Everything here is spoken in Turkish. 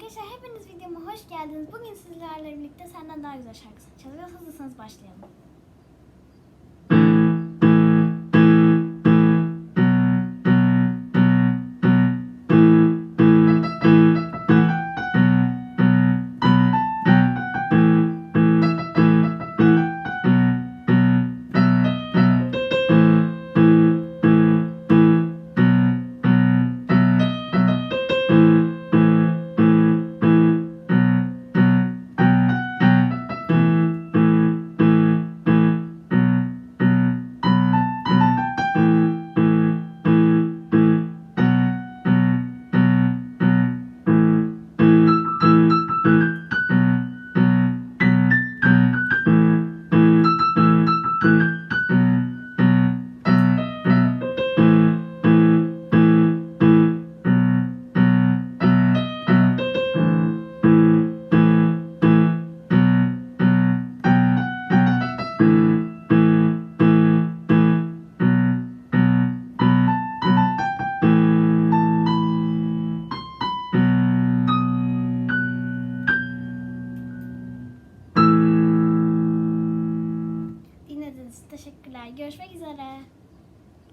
Arkadaşlar hepiniz videoma hoş geldiniz. Bugün sizlerle birlikte senden daha güzel şarkısını çalacağız. Hazırsanız başlayalım. Teşekkürler. Görüşmek üzere.